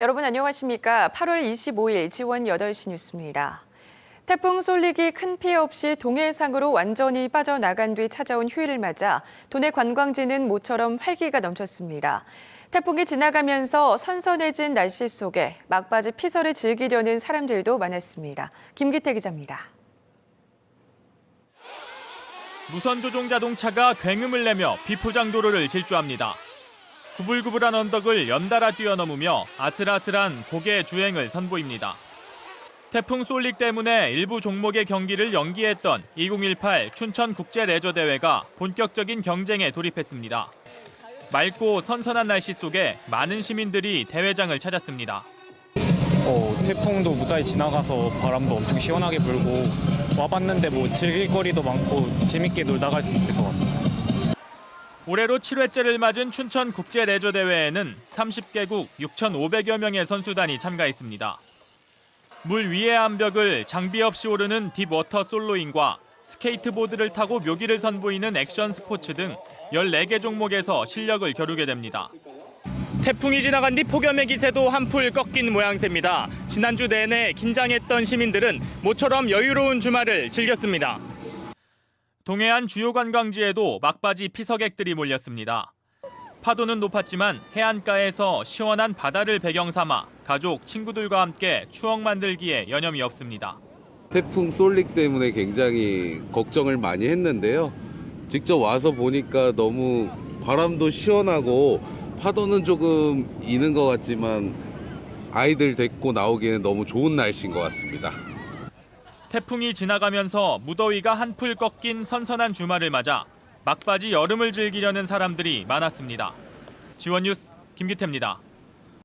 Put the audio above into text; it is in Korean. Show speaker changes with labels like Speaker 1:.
Speaker 1: 여러분 안녕하십니까? 8월 25일 지원 8시 뉴스입니다. 태풍 쏠릭이 큰 피해 없이 동해상으로 완전히 빠져나간 뒤 찾아온 휴일을 맞아 도내 관광지는 모처럼 활기가 넘쳤습니다. 태풍이 지나가면서 선선해진 날씨 속에 막바지 피서를 즐기려는 사람들도 많았습니다. 김기태 기자입니다.
Speaker 2: 무선 조종 자동차가 굉음을 내며 비포장 도로를 질주합니다. 구불구불한 언덕을 연달아 뛰어넘으며 아슬아슬한 고개 주행을 선보입니다. 태풍 쏠릭 때문에 일부 종목의 경기를 연기했던 2018 춘천 국제 레저 대회가 본격적인 경쟁에 돌입했습니다. 맑고 선선한 날씨 속에 많은 시민들이 대회장을 찾았습니다.
Speaker 3: 어, 태풍도 무사히 지나가서 바람도 엄청 시원하게 불고 와봤는데 뭐 즐길 거리도 많고 재밌게 놀다 갈 수 있을 것 같아요.
Speaker 2: 올해로 7회째를 맞은 춘천 국제 레저 대회에는 30개국 6,500여 명의 선수단이 참가했습니다. 물 위의 암벽을 장비 없이 오르는 딥워터 솔로인과 스케이트보드를 타고 묘기를 선보이는 액션 스포츠 등 14개 종목에서 실력을 겨루게 됩니다. 태풍이 지나간 뒤 폭염의 기세도 한풀 꺾인 모양새입니다. 지난주 내내 긴장했던 시민들은 모처럼 여유로운 주말을 즐겼습니다. 동해안 주요 관광지에도 막바지 피서객들이 몰렸습니다. 파도는 높았지만 해안가에서 시원한 바다를 배경 삼아 가족, 친구들과 함께 추억 만들기에 여념이 없습니다.
Speaker 4: 태풍 쏠릭 때문에 굉장히 걱정을 많이 했는데요. 직접 와서 보니까 너무 바람도 시원하고 파도는 조금 이는 것 같지만 아이들 데리고 나오기에는 너무 좋은 날씨인 것 같습니다.
Speaker 2: 태풍이 지나가면서 무더위가 한풀 꺾인 선선한 주말을 맞아 막바지 여름을 즐기려는 사람들이 많았습니다. 지원 뉴스 김기태입니다.